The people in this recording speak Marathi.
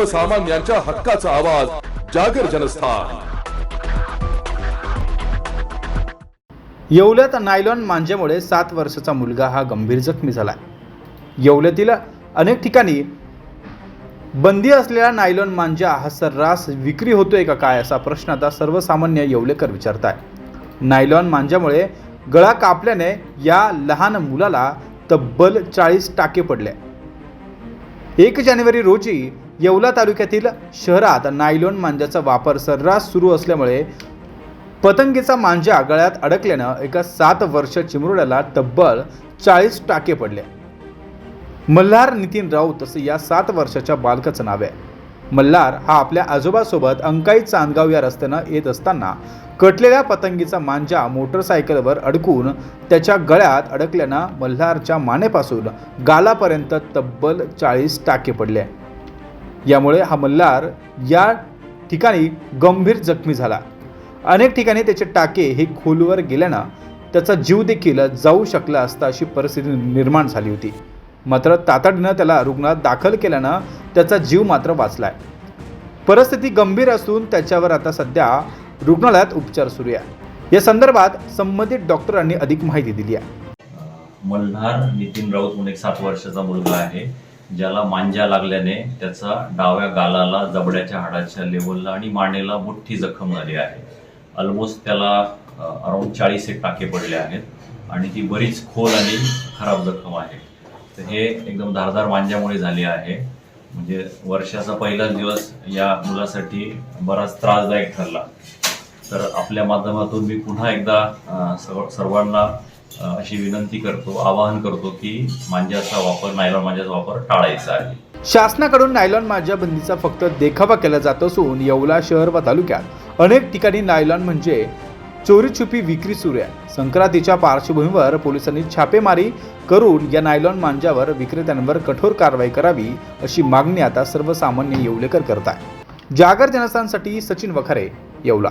सर्वसामान्यांच्या हक्काचा आवाज जागर जनस्थान. येवल्यात नायलॉन मांजेमुळे सात वर्षाचा मुलगा हा गंभीर जखमी झाला. येवल्यातील अनेक ठिकाणी बंदी असलेला नायलॉन मांजा हा सर्रास विक्री होतोय का काय असा प्रश्न आता सर्वसामान्य येवलेकर विचारत आहे नायलॉन मांजामुळे गळा कापल्याने या लहान मुलाला तब्बल चाळीस टाके पडले. एक जानेवारी रोजी येवला तालुक्यातील शहरात नायलॉन मांजाचा वापर सर्रास सुरू असल्यामुळे पतंगीचा मांजा गळ्यात अडकल्यानं एका सात वर्ष चिमुरड्याला तब्बल चाळीस टाके पडले. मल्हार नितीन राऊत असं या सात वर्षाच्या बालकाचं नाव आहे. मल्हार हा आपल्या आजोबासोबत अंकाई चांदगाव या रस्त्यानं येत असताना कटलेल्या पतंगीचा मांजा मोटरसायकलवर अडकून त्याच्या गळ्यात अडकल्यानं मल्हारच्या मानेपासून गालापर्यंत तब्बल चाळीस टाके पडले. यामुळे हा मल्हार या ठिकाणी गंभीर जखमी झाला. अनेक ठिकाणी त्याचे टाके हे खोलवर गेल्यानं त्याचा जीव देखील जाऊ शकला असता अशी परिस्थिती निर्माण झाली होती. मात्र तातडीनं त्याला रुग्णात दाखल केल्यानं त्याचा जीव मात्र वाचलाय. परिस्थिती गंभीर असून त्याच्यावर आता सध्या रुग्णालयात उपचार सुरू आहे. या संदर्भात संबंधित डॉक्टरांनी अधिक माहिती दिली आहे. मल्हार नितीन राऊत म्हणून एक सात वर्षाचा मुलगा आहे. ज्याला मांजा लागल्याने त्याचा डाव्या गालाला जबड्याच्या हाडाच्या लेवलला आणि मानेला मोठी जखम झाली आहे. ऑलमोस्ट त्याला अराउंड चाळीस एक टाके पडले आहेत आणि ती बरीच खोल आणि खराब जखम आहे. तर हे एकदम धारदार मांजामुळे झाले आहे. म्हणजे वर्षाचा पहिलाच दिवस या मुलासाठी बराच त्रासदायक ठरला. तर आपल्या माध्यमातून मी पुन्हा एकदा सर्व सर्वांना अशी विनंती करतो आवाहन करतो की मांज्याचा वापर नायलॉन मांज्याचा वापर टाळायचा आहे. शासनाकडून नायलॉन मांजा बंदीचा फक्त देखावा केला जात असून येवला शहर व तालुक्यात अनेक ठिकाणी नायलॉन म्हणजे चोरीछुपी विक्री सुरू आहे. संक्रांतीच्या पार्श्वभूमीवर पोलिसांनी छापेमारी करून या नायलॉन मांजावर विक्रेत्यांवर कठोर कारवाई करावी अशी मागणी आता सर्वसामान्य येवलेकर करत आहे जागर जनस्थानसाठी सचिन वखारे येवला.